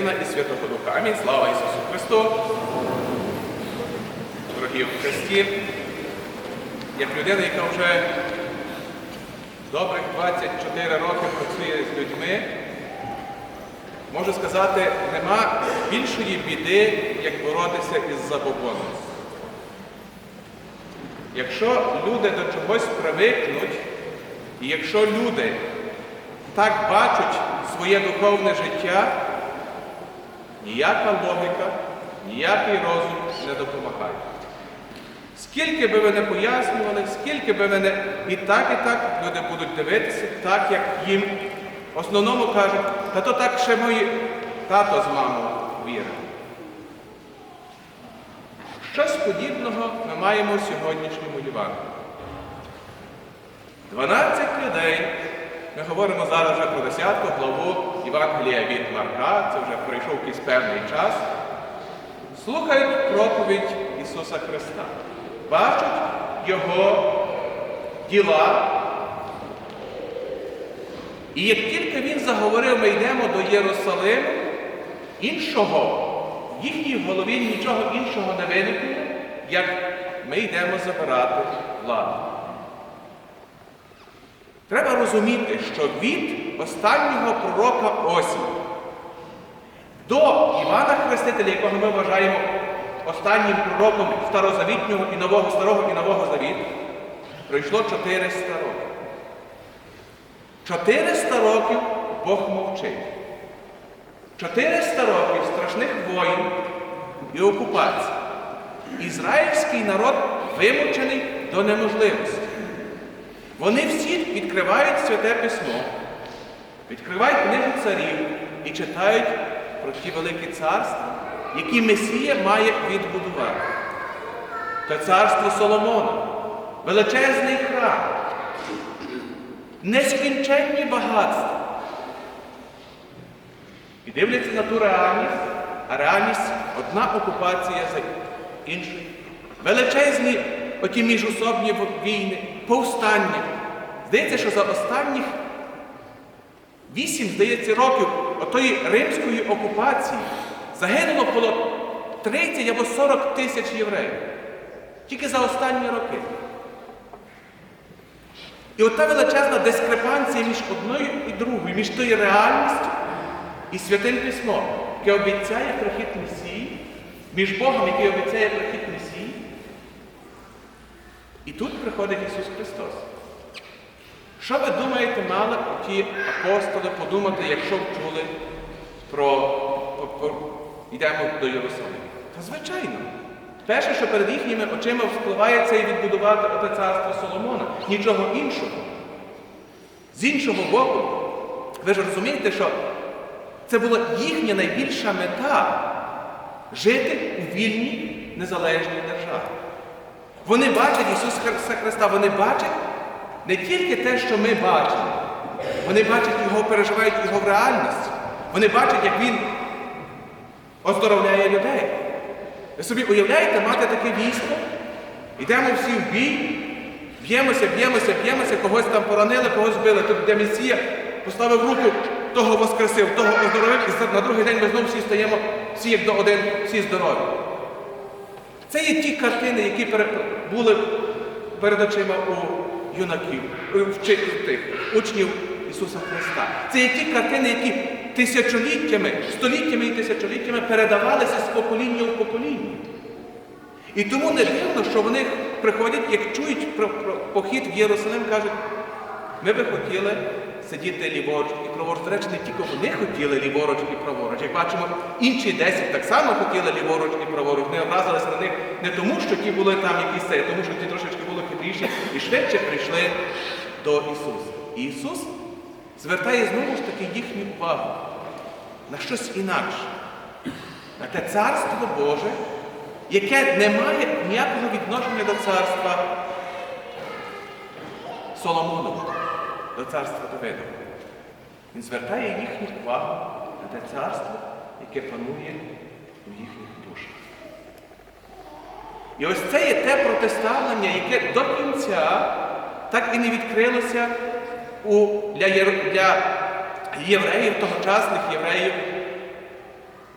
Сина і Святого Духа. Амінь. Слава Ісусу Христу. Дорогі в Христі, як людина, яка вже добрих 24 роки працює з людьми, можу сказати, нема більшої біди, як боротися із забобоном. Якщо люди до чогось привикнуть, і якщо люди так бачать своє духовне життя, ніяка логіка, ніякий розум не допомагає. Скільки би ви не пояснювали, скільки би ви не і так, і так люди будуть дивитися, так як їм в основному кажуть, та то так ще мої тато з мамою вірили. Щось подібного ми маємо в сьогоднішньому Євангелії. 12 людей, ми говоримо зараз вже про 10 главу Євангелія від Марка, це вже пройшов якийсь певний час, слухають проповідь Ісуса Христа, бачать Його діла. І як тільки Він заговорив, ми йдемо до Єрусалиму, іншого в їхній голові нічого іншого не виникло, як ми йдемо забирати владу. Треба розуміти, що від останнього пророка Осі до Івана Хрестителя, якого ми вважаємо останнім пророком Старозавітнього і Нового Старого і Нового Завіту, пройшло 400 років. 400 років Бог мовчить. 400 років страшних воїн і окупацій. Ізраїльський народ вимучений до неможливості. Вони всі відкривають святе письмо, відкривають книгу царів і читають про ті великі царства, які Месія має відбудувати. Це царство Соломона, величезний храм, нескінченні багатства. І дивляться на ту реальність, а реальність одна окупація за іншою. Величезні оті міжособні війни, повстання. Здається, що за останніх вісім, здається, років отої римської окупації загинуло було 30 або 40 тисяч євреїв. Тільки за останні роки. І ота величезна дискрепанція між одною і другою, між тою реальністю і святим письмом, яке обіцяє прихід Месії, між Богом, який обіцяє прихід Месії. І тут приходить Ісус Христос. Що ви думаєте, мали ті апостоли подумати, якщо б чули про, про, йдемо до Єрусалиму? Та звичайно. Перше, що перед їхніми очима вспливає, це і відбудувати оте царство Соломона. Нічого іншого. З іншого боку, ви ж розумієте, що це була їхня найбільша мета жити у вільній незалежній державі. Вони бачать Ісуса Христа, вони бачать не тільки те, що ми бачимо, вони бачать Його, переживають Його в реальності. Вони бачать, як Він оздоровляє людей. Ви собі уявляєте мати таке військо? Йдемо всі в бій, б'ємося, б'ємося, б'ємося, когось там поранили, когось били. Тут де Месія поставив руку, того воскресив, того оздоровив, і на другий день ми знову всі стаємо, всі як до один, всі здорові. Це є ті картини, які були перед очима у юнаків, у тих, учнів Ісуса Христа. Це є ті картини, які тисячоліттями, століттями і тисячоліттями передавалися з покоління в покоління. І тому не дивно, що вони приходять, як чують про, похід в Єрусалим, кажуть, ми би хотіли сидіти ліворуч і праворуч. До речі, не тільки вони хотіли ліворуч і праворуч. Як бачимо, інші десять так само хотіли ліворуч і праворуч. Вони образилися на них не тому, що ті були там якісь це, а тому, що ті трошечки були хитріші і швидше прийшли до Ісуса. І Ісус звертає знову ж таки їхню увагу на щось інакше, на те царство Боже, яке не має ніякого відношення до царства Соломонового, до царства Давидового. Він звертає їхню увагу на те царство, яке панує у їхніх душах. І ось це є те протиставлення, яке до кінця так і не відкрилося у, для, для євреїв, тогочасних євреїв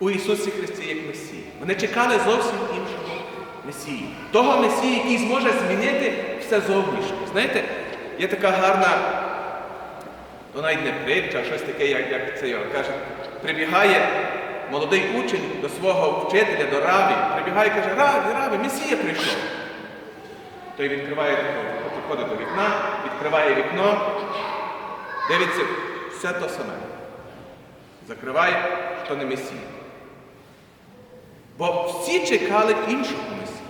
у Ісусі Христі як Месії. Вони чекали зовсім іншого Месії. Того Месії, який зможе змінити все зовнішнє. Знаєте, є така гарна, то навіть не притча, щось таке, як, як це його каже, прибігає молодий учень до свого вчителя, до рабі, прибігає і каже, рабі, рабі, Месія прийшов. Той відкриває, підходить до вікна, відкриває вікно, дивиться, все то саме. Закриває, що не Месія. Бо всі чекали іншого Месії.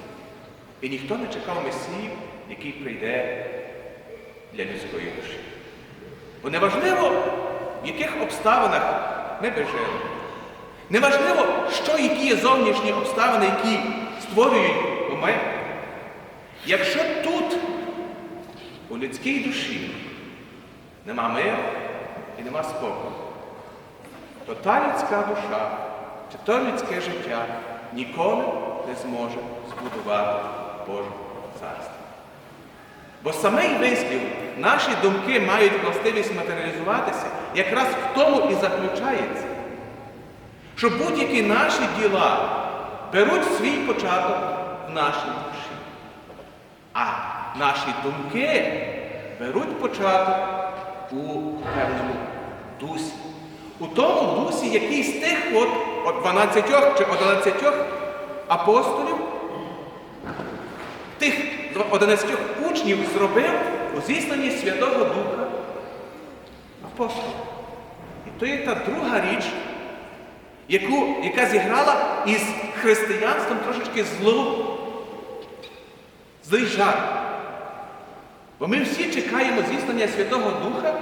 І ніхто не чекав Месію, який прийде для людської душі. Бо неважливо, в яких обставинах ми би жили. Неважливо, що які є зовнішні обставини, які створюють ми. Якщо тут, у людській душі, нема миру і нема спокою, то та людська душа чи то людське життя ніколи не зможе збудувати Боже царство. Бо самий вислів, наші думки мають властивість матеріалізуватися, якраз в тому і заключається, що будь-які наші діла беруть свій початок в нашій душі. А наші думки беруть початок у певному дусі. У тому дусі, який з тих от, от 12 чи 11 апостолів, тих 11 учнів зробив у зіснанні Святого Духа апостолів. І то є та друга річ, яку, яка зіграла із християнством трошечки злу, злий жарт. Бо ми всі чекаємо зіснання Святого Духа,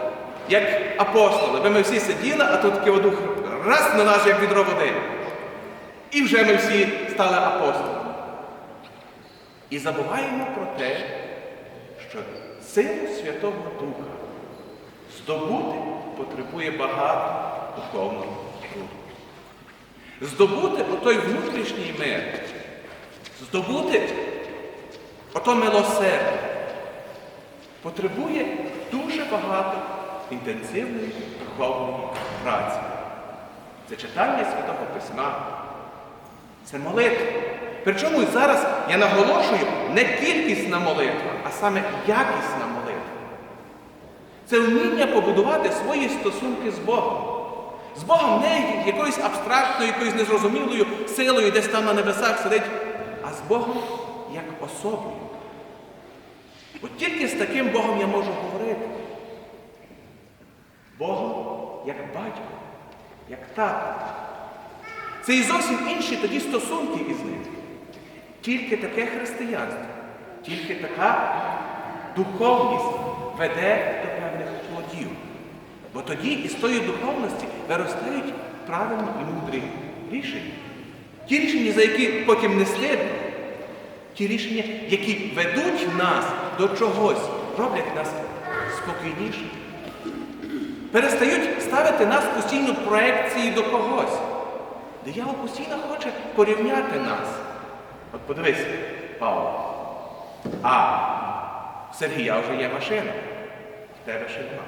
як апостоли. Бо ми всі сиділи, а тут такий дух раз на нас, як відро води. І вже ми всі стали апостолами. І забуваємо про те, що силу Святого Духа здобути потребує багато духовного. Здобути отой внутрішній мир, здобути ото милосердя потребує дуже багато інтенсивної духовної праці. Це читання Святого Письма, це молитва. Причому зараз я наголошую не кількісна молитва, а саме якісна молитва. Це вміння побудувати свої стосунки з Богом. З Богом не якоюсь абстрактною, якоюсь незрозумілою силою, десь там на небесах сидить, а з Богом як особою. От тільки з таким Богом я можу говорити. Богом як батько, як тато. Це і зовсім інші тоді стосунки із ним. Тільки таке християнство, тільки така духовність веде. Бо тоді із тої духовності виростають правильні і мудрі рішення. Ті рішення, за які потім не стидно, ті рішення, які ведуть нас до чогось, роблять нас спокійнішими. Перестають ставити нас постійно проекції до когось. Диявол постійно хоче порівняти нас. От подивись, Павло. А Сергія вже є машина, в тебе ще нема.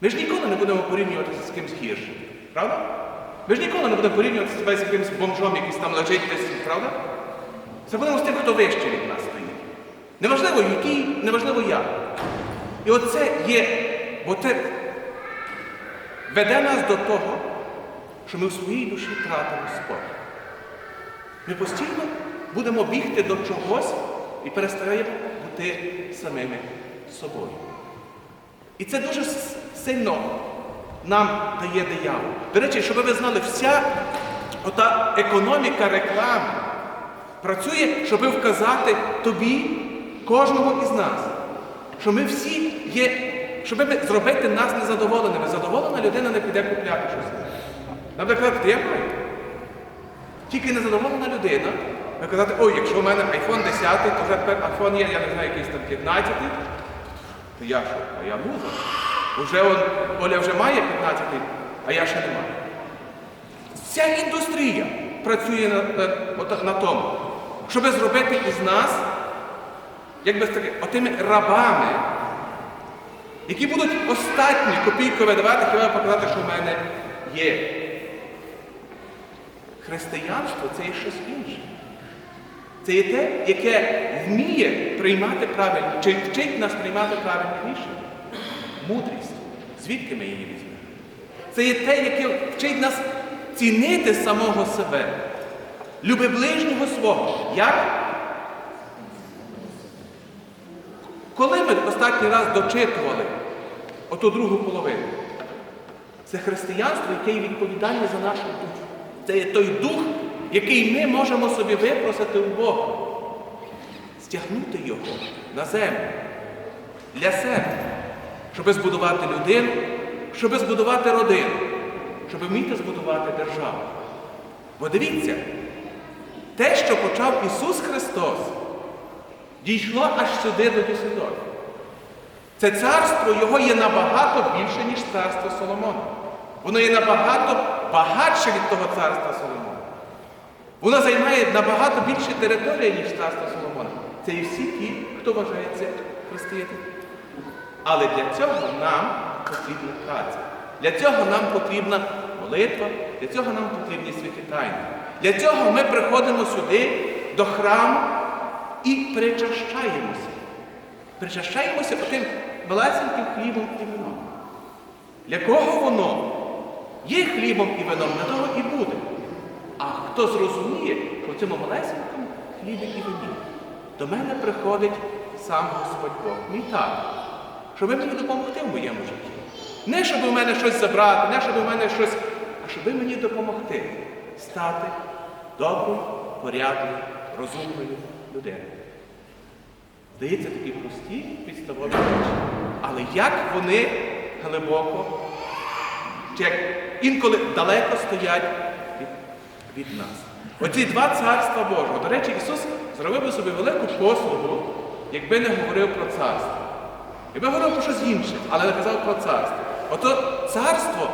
Ми ж ніколи не будемо порівнюватися з кимось гіршим, правда? Ми ж ніколи не будемо порівнювати себе з якимось бомжом, якийсь там лежить десь, правда? Це будемо з тим, хто вище від нас стоїть. Неважливо, який, неважливо як. І оце є, бо це веде нас до того, що ми в своїй душі втратимо спокій. Ми постійно будемо бігти до чогось і перестаємо бути самими собою. І це дуже сильно нам дає диявол. До речі, щоб ви знали, вся ота економіка реклами працює, щоб вказати тобі, кожному із нас, що ми всі є, щоб зробити нас незадоволеними. Задоволена людина не піде купляти щось. Наприклад, маю. Тільки незадоволена людина, ви казати, ой, якщо в мене iPhone 10, то вже тепер iPhone є, я не знаю, якийсь там 15, то я що? А я муза. Вже он, Оля вже має 15, а я ще не маю. Вся індустрія працює на, на, на тому, щоб зробити із нас, як би сказати, отими рабами, які будуть остатні копійки видавати, хіба показати, що в мене є. Християнство це є щось інше. Це є те, яке вміє приймати правильні, чи вчить нас приймати правильні рішення. Мудрість. Звідки ми її візьмемо? Це є те, яке вчить нас цінити самого себе. Люби ближнього свого. Як? Коли ми останній раз дочитували оту другу половину? Це християнство, яке є відповідальне за нашу душу. Це є той дух, який ми можемо собі випросити у Бога. Стягнути його на землю для себе, щоб збудувати людину, щоб збудувати родину, щоб вміти збудувати державу. Бо дивіться, те, що почав Ісус Христос, дійшло аж сюди до Дюсидора. Це царство його є набагато більше, ніж царство Соломона. Воно є набагато багатше від того царства Соломона. Воно займає набагато більше території, ніж царство Соломона. Це і всі ті, хто вважається християнами. Але для цього нам потрібна праця. Для цього нам потрібна молитва, для цього нам потрібні святі тайни. Для цього ми приходимо сюди до храму і причащаємося. Причащаємося отим малесеньким хлібом і вином. Для кого воно? Є хлібом і вином, на того і буде. А хто зрозуміє, в цьому малесенькому хлібі і вині, до мене приходить сам Господь Бог, мій тато, щоб мені допомогти в моєму житті. Не щоб у мене щось забрати, не щоб у мене щось, а щоб мені допомогти стати доброю, порядною, розумною людиною. Здається, такі прості підставові речі. Але як вони глибоко, чи як інколи далеко стоять від, нас. Оці два царства Божого. До речі, Ісус зробив би собі велику послугу, якби не говорив про царство. Якби говорив про щось інше, але не казав про царство. Ото царство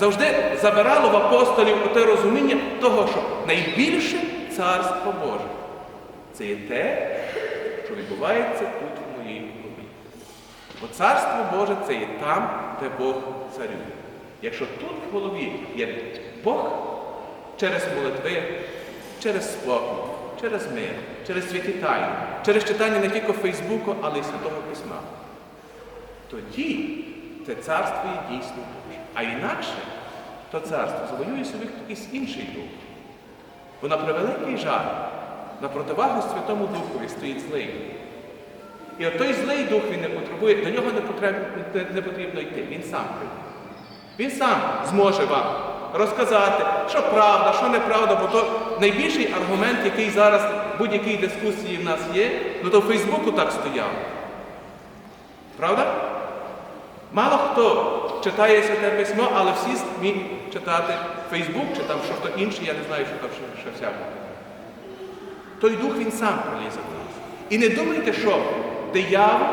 завжди забирало в апостолів оте розуміння того, що найбільше царство Боже. Це є те, що відбувається тут в моїй голові. Бо царство Боже це є там, де Бог царює. Якщо тут в голові є Бог через молитви, через спокій, через мир, через святі тайни, через читання не тільки Фейсбуку, але й Святого Письма, тоді це царство є дійсно Боже. А інакше то царство завоює собі хтось інший дух. Бо на превеликий жаль, на противагу Святому Духові стоїть злий. І от той злий дух він не потребує, до нього не потрібно, не, не потрібно йти, він сам прийде. Він сам зможе вам розказати, що правда, що неправда, бо то найбільший аргумент, який зараз в будь-якій дискусії в нас є, ну то в Фейсбуку так стояв. Правда? Мало хто читає святе письмо, але всі вміють читати Фейсбук чи там що то інше, я не знаю, що там ще, ще всяке. Той дух він сам пролізе в нас. І не думайте, що диявол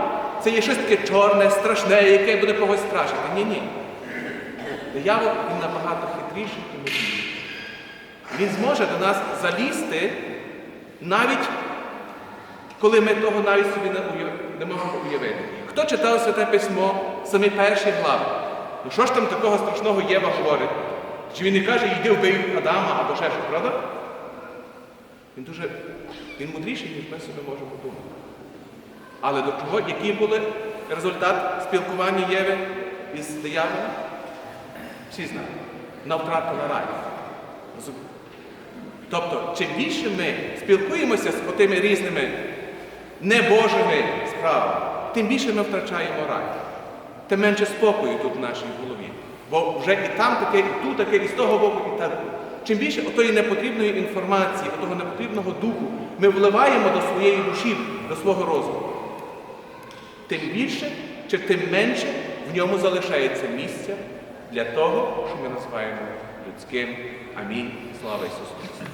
це є щось таке чорне, страшне, яке буде когось страшити. Ні, ні. Диявол він набагато хитріший і. Він зможе до нас залізти навіть коли ми того навіть собі не можемо уявити. Хто читав Святе Письмо, самі перші глави? Ну що ж там такого страшного Єва говорить? Чи він не каже, йди вбий Адама або ще щось, правда? Він дуже він мудріший, ніж ми собі можемо думати. Але до чого, який був результат спілкування Єви із дияволом? Всі знають. Вона втратила рай. Тобто, чим більше ми спілкуємося з отими різними небожими справами, тим більше ми втрачаємо рай. Тим менше спокою тут в нашій голові. Бо вже і там таке, і тут таке, і з того боку, і так. Чим більше отої непотрібної інформації, отого непотрібного духу ми вливаємо до своєї душі, до свого розуму, тим більше чи тим менше в ньому залишається місця для того, що ми називаємо людським. Амінь. Слава Ісусу Христу!